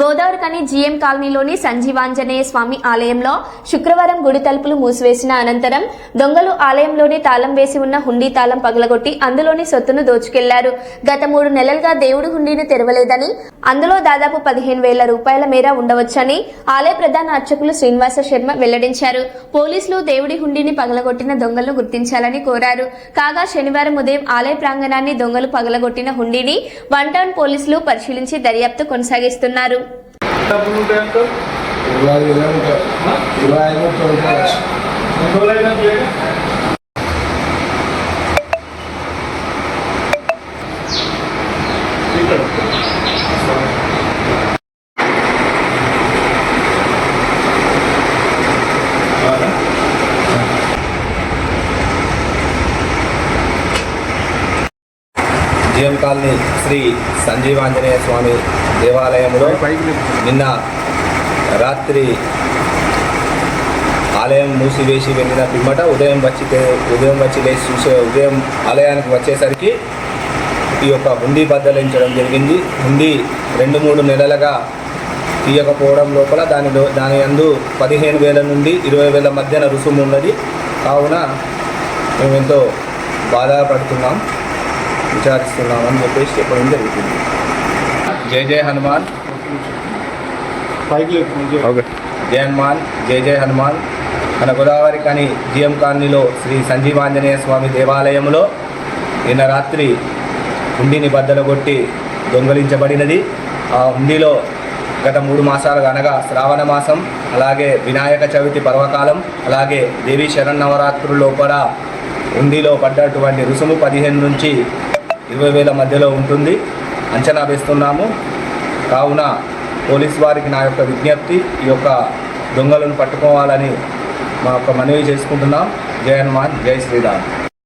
Godavarikhani GM కాలనీలోని సంజీవాంజనేయ స్వామి ఆలయంలో శుక్రవారం గుడి తలుపులు మూసివేసిన అనంతరం దొంగలు ఆలయంలోని తాళం వేసి ఉన్న హుండీ తాళం పగలగొట్టి అందులోని సొత్తును దోచుకెళ్ళారు. గత మూడు నెలలుగా దేవుడి హుండీని తెరవలేదని అందులో దాదాపు పదిహేను వేల రూపాయల మేర ఉండవచ్చని ఆలయ ప్రధాన అర్చకులు శ్రీనివాస శర్మ వెల్లడించారు. పోలీసులు దేవుడి హుండీని పగలగొట్టిన దొంగలను గుర్తించాలని కోరారు. కాగా శనివారం ఉదయం ఆలయ ప్రాంగణాన్ని దొంగలు పగలగొట్టిన హుండీని వన్ టౌన్ పోలీసులు పరిశీలించి దర్యాప్తు కొనసాగిస్తున్నారు. డబ్బులు ఉంటాయి అంటారు? ఇరవై ఐదు వేలు ఉంటాయి. ఇరవై ఐదు ముప్పై ఇక్కడ. జిఎం కాలనీ శ్రీ సంజీవాంజనేయ స్వామి దేవాలయంలో నిన్న రాత్రి ఆలయం మూసివేసి వెళ్ళిన పిమ్మట ఉదయం వచ్చి ఉదయం వచ్చి లేచి చూసే ఉదయం ఆలయానికి వచ్చేసరికి ఈ యొక్క హుండీ బద్దలించడం జరిగింది. హుండీ రెండు మూడు నెలలుగా తీయకపోవడం లోపల దానిలో దాని అందు పదిహేను వేల నుండి ఇరవై వేల మధ్యన రుసుము ఉన్నది. కావున మేము ఎంతో బాధపడుతున్నాం. విచారిస్తున్నాం అని చెప్పేసి చెప్పడం జరుగుతుంది. జై జై హనుమాన్. జై. హనుమాన్ జై జై హనుమాన్. మన గోదావరి కాని జిఎం కాలనీలో శ్రీ సంజీవాంజనేయ స్వామి దేవాలయంలో నిన్న రాత్రి హుండీని బద్దలగొట్టి దొంగలించబడినది. ఆ హుండీలో గత మూడు మాసాలుగా అనగా శ్రావణ మాసం అలాగే వినాయక చవితి పర్వకాలం అలాగే దేవీ శరన్నవరాత్రుల్లో కూడా హుండీలో పడ్డటువంటి రుసుము పదిహేను నుంచి ఇరవై వేల మధ్యలో ఉంటుంది. అంచనా వేస్తున్నాము. కావున పోలీస్ వారికి నా యొక్క విజ్ఞప్తి ఈ యొక్క దొంగలను పట్టుకోవాలని మా యొక్క మనవి చేసుకుంటున్నాం. జై హనుమాన్ జై శ్రీరామ్.